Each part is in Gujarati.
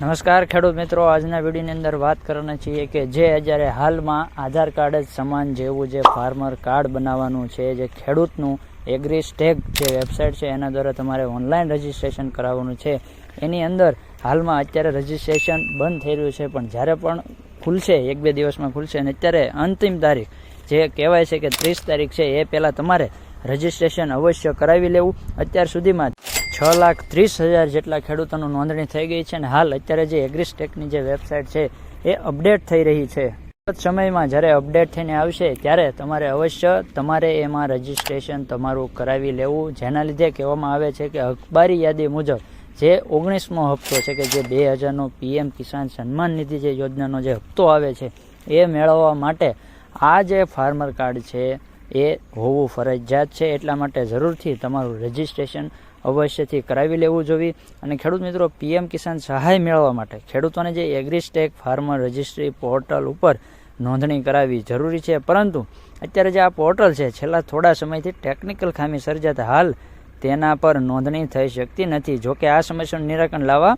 નમસ્કાર ખેડૂત મિત્રો, આજના વિડીયોની અંદર વાત કરવાના છીએ કે જે અત્યારે હાલમાં આધાર કાર્ડ જ સમાન જેવું જે ફાર્મર કાર્ડ બનાવવાનું છે, જે ખેડૂતનું એગ્રી સ્ટેક જે વેબસાઇટ છે, એના દ્વારા તમારે ઓનલાઈન રજીસ્ટ્રેશન કરાવવાનું છે. એની અંદર હાલમાં અત્યારે રજીસ્ટ્રેશન બંધ થઈ રહ્યું છે, પણ જ્યારે પણ ખુલશે, એક બે દિવસમાં ખુલશે, અને અત્યારે અંતિમ તારીખ જે કહેવાય છે કે ત્રીસ તારીખ છે, એ પહેલાં તમારે રજીસ્ટ્રેશન અવશ્ય કરાવી લેવું. અત્યાર સુધીમાં છ લાખ ત્રીસ હજાર જેટલા ખેડૂતોનું નોંધણી થઈ ગઈ છે અને હાલ અત્યારે જે એગ્રીસ્ટેકની જે વેબસાઇટ છે, એ અપડેટ થઈ રહી છે. સમયમાં જ્યારે અપડેટ થઈને આવશે, ત્યારે તમારે અવશ્ય તમારે એમાં રજીસ્ટ્રેશન તમારું કરાવી લેવું. જેના લીધે કહેવામાં આવે છે કે અખબારી યાદી મુજબ જે ઓગણીસમો હપ્તો છે કે જે બે હજારનો પીએમ કિસાન સન્માન નિધિ જે યોજનાનો જે હપ્તો આવે છે, એ મેળવવા માટે આ જે ફાર્મર કાર્ડ છે, એ હોવું ફરજિયાત છે. એટલા માટે જરૂરથી તમારું રજીસ્ટ્રેશન અવશ્યથી કરાવી લેવું જોઈએ. અને ખેડૂત મિત્રો, પીએમ કિસાન સહાય મેળવવા માટે ખેડૂતોને જે એગ્રીસ્ટેક ફાર્મર રજિસ્ટ્રી પોર્ટલ ઉપર નોંધણી કરાવવી જરૂરી છે. પરંતુ અત્યારે જે આ પોર્ટલ છે, છેલ્લા થોડા સમયથી ટેકનિકલ ખામી સર્જાતા હાલ તેના પર નોંધણી થઈ શકતી નથી. જોકે આ સમસ્યાનું નિરાકરણ લાવવા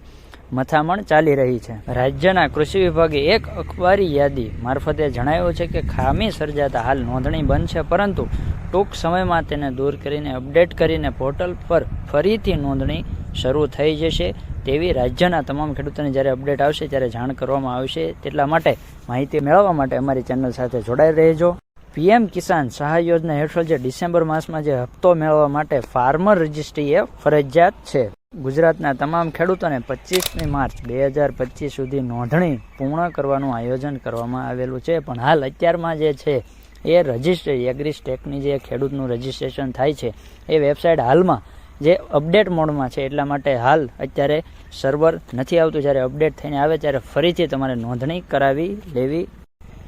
મથામણ ચાલી રહી છે. રાજ્યના કૃષિ વિભાગે એક અખબારી યાદી મારફતે જણાવ્યું છે કે ખામી સર્જાતા હાલ નોંધણી બંધ છે. પરંતુ ટૂંક સમયમાં તેને દૂર કરીને અપડેટ કરીને પોર્ટલ પર ફરીથી નોંધણી શરૂ થઈ જશે તેવી રાજ્યના તમામ ખેડૂતોને જ્યારે અપડેટ આવશે ત્યારે જાણ કરવામાં આવશે. તેટલા માટે માહિતી મેળવવા માટે અમારી ચેનલ સાથે જોડાઈ રહેજો. પીએમ કિસાન સહાય યોજના હેઠળ જે ડિસેમ્બર માસમાં જે હપ્તો મેળવવા માટે ફાર્મર રજિસ્ટ્રી એ ફરજિયાત છે. ગુજરાતના તમામ ખેડૂતોને પચીસમી માર્ચ બે હજાર પચીસ સુધી નોંધણી પૂર્ણ કરવાનું આયોજન કરવામાં આવેલું છે. પણ હાલ અત્યારમાં જે છે એ રજિસ્ટર એગ્રી સ્ટેકની જે ખેડૂતનું રજિસ્ટ્રેશન થાય છે, એ વેબસાઇટ હાલમાં જે અપડેટ મોડમાં છે, એટલા માટે હાલ અત્યારે સર્વર નથી આવતું. જ્યારે અપડેટ થઈને આવે, ત્યારે ફરીથી તમારે નોંધણી કરાવી લેવી.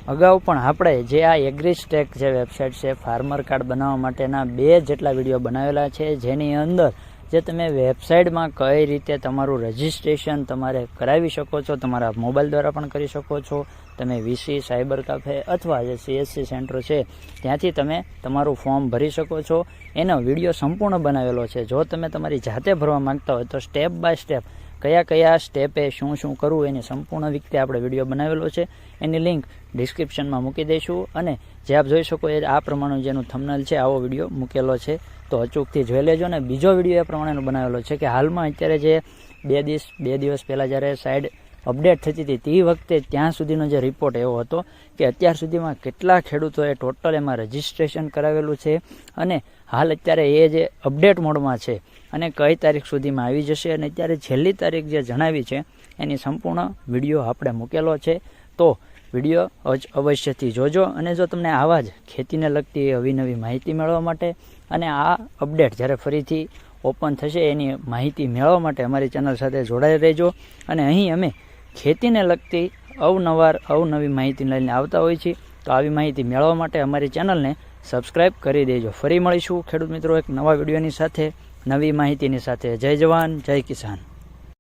અગાઉ પણ આપણે જે આ એગ્રી સ્ટેક જે વેબસાઇટ છે ફાર્મર કાર્ડ બનાવવા માટેના બે જેટલા વીડિયો બનાવેલા છે, જેની અંદર જે તમે વેબસાઇટમાં કઈ રીતે તમારું રજિસ્ટ્રેશન તમારે કરાવી શકો છો, તમારા મોબાઈલ દ્વારા પણ કરી શકો છો, તમે વીસી, સાયબર કાફે અથવા જે સીએસસી સેન્ટર છે, ત્યાંથી તમે તમારું ફોર્મ ભરી શકો છો. એનો વીડિયો સંપૂર્ણ બનાવેલો છે. જો તમે તમારી જાતે ભરવા માંગતા હોય તો સ્ટેપ બાય સ્ટેપ કયા કયા સ્ટેપે શું શું કરવું એની સંપૂર્ણ રીતે આપણે વીડિયો બનાવેલો છે. એની લિંક ડિસ્ક્રિપ્શનમાં મૂકી દઈશું અને જે આપ જોઈ શકો એ આ પ્રમાણેનું જેનું થમનલ છે, આવો વીડિયો મૂકેલો છે. તો અચૂકથી જોઈ લેજો અને બીજો વીડિયો એ પ્રમાણેનો બનાવેલો છે કે હાલમાં અત્યારે જે બે દિવસ બે દિવસ પહેલાં જ્યારે સાઈડ અપડેટ થતી હતી. તે વખતે ત્યાં સુધીનો જે રિપોર્ટ એવો હતો કે અત્યાર સુધીમાં કેટલા ખેડૂતોએ ટોટલ એમાં રજિસ્ટ્રેશન કરાવેલું છે અને હાલ અત્યારે એ જે અપડેટ મોડમાં છે અને કઈ તારીખ સુધીમાં આવી જશે અને અત્યારે છેલ્લી તારીખ જે જણાવી છે એની સંપૂર્ણ વીડિયો આપણે મૂકેલો છે. તો વીડિયો અવશ્યથી જોજો અને જો તમને આવા જ ખેતીને લગતી નવી નવી માહિતી મેળવવા માટે અને આ અપડેટ જ્યારે ફરીથી ઓપન થશે એની માહિતી મેળવવા માટે અમારી ચેનલ સાથે જોડાઈ રહેજો. અને અહીં અમે ખેતીને લગતી અવનવાર, અવનવી માહિતી લઈને આવતા હોય છીએ તો આવી માહિતી મેળવવા માટે અમારી ચેનલને સબસ્ક્રાઈબ કરી દેજો. ફરી મળીશું ખેડૂત મિત્રો એક નવા વિડીયોની સાથે. નવી માહિતીની સાથે. જય જવાન, જય કિસાન.